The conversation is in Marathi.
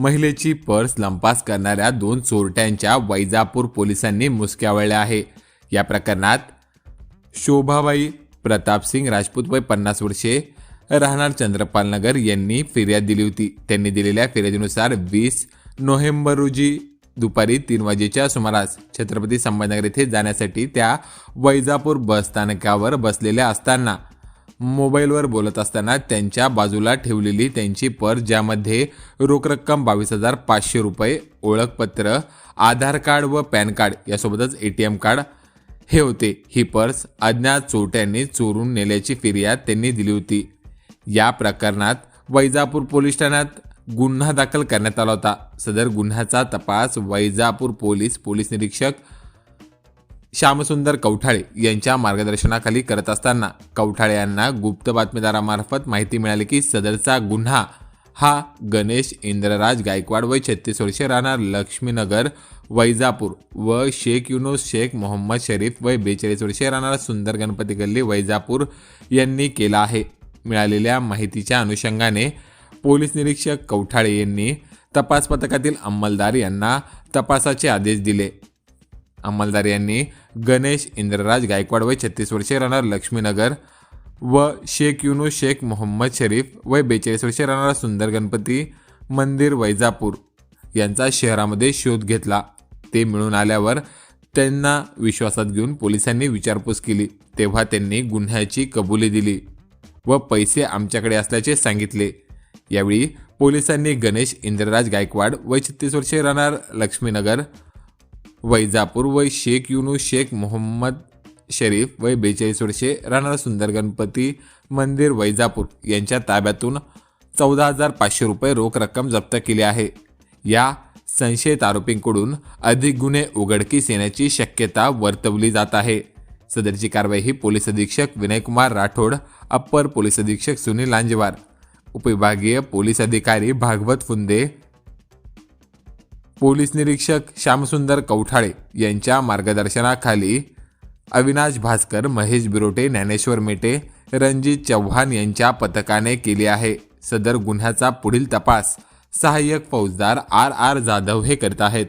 महिलेची पर्स लंपास करणाऱ्या दोन चोरट्यांच्या वैजापूर पोलिसांनी मुसक्यावळल्या आहे. या प्रकरणात शोभाबाई प्रतापसिंग राजपूत वय पन्नास वर्षे राहणार चंद्रपाल नगर यांनी फिर्याद दिली होती. त्यांनी दिलेल्या फिर्यादीनुसार वीस नोव्हेंबर रोजी दुपारी तीन वाजेच्या सुमारास छत्रपती संभाजीनगर येथे जाण्यासाठी त्या वैजापूर बस स्थानकावर बसलेल्या असताना मोबाईलवर बोलत असताना त्यांच्या बाजूला ठेवलेली त्यांची पर्स ज्यामध्ये रोख रक्कम बावीस हजार पाचशे रुपये ओळखपत्र आधार कार्ड व पॅन कार्ड यासोबतच ए टी एम कार्ड हे होते. ही पर्स अज्ञात चोरट्यांनी चोरून नेल्याची फिर्याद त्यांनी दिली होती. या प्रकरणात वैजापूर पोलीस ठाण्यात गुन्हा दाखल करण्यात आला होता. सदर गुन्ह्याचा तपास वैजापूर पोलीस पोलीस निरीक्षक श्यामसुंदर कवठाळे यांच्या मार्गदर्शनाखाली करत असताना कवठाळे यांना गुप्त बातमीदारामार्फत माहिती मिळाली की सदरचा गुन्हा हा गणेश इंद्रराज गायकवाड व छत्तीस वर्षे राहणार लक्ष्मीनगर वैजापूर व शेख युनुस शेख मोहम्मद शरीफ व बेचाळीस वर्षे राहणार सुंदर गणपती गल्ली वैजापूर यांनी केला आहे. मिळालेल्या माहितीच्या अनुषंगाने पोलीस निरीक्षक कवठाळे यांनी तपास पथकातील अंमलदार यांना तपासाचे आदेश दिले. अंमलदार यांनी गणेश इंद्रराज गायकवाड वय छत्तीस वर्षे राहणार लक्ष्मीनगर व शेख युनू शेख मोहम्मद शरीफ वय बेचाळीस वर्षे राहणारा सुंदर गणपती मंदिर वैजापूर यांचा शहरामध्ये शोध घेतला. ते मिळून आल्यावर त्यांना विश्वासात घेऊन पोलिसांनी विचारपूस केली. तेव्हा त्यांनी गुन्ह्याची कबुली दिली व पैसे आमच्याकडे असल्याचे सांगितले. यावेळी पोलिसांनी गणेश इंद्रराज गायकवाड वय छत्तीस वर्षे राहणार लक्ष्मीनगर वैजापूर वय शेख युनू शेख मोहम्मद शरीफ वय बेचाळीस वर्षे राहणार सुंदर गणपती मंदिर वैजापूर यांच्या ताब्यातून चौदा हजार पाचशे रुपये रोख रक्कम जप्त केली आहे. या संशयित आरोपींकडून अधिक गुन्हे उघडकीस येण्याची शक्यता वर्तवली जात आहे. सदरची कारवाई ही पोलीस अधीक्षक विनयकुमार राठोड अप्पर पोलीस अधीक्षक सुनील लांजेवार उपविभागीय पोलीस अधिकारी भागवत फुंदे पोलीस निरीक्षक श्यामसुंदर कौठाळे यांच्या मार्गदर्शनाखाली अविनाश भास्कर महेश बिरोटे ज्ञानेश्वर मेटे रणजित चव्हाण यांच्या पथकाने केले आहे. सदर गुन्ह्याचा पुढील तपास सहाय्यक फौजदार आर आर जाधव हे करत आहेत.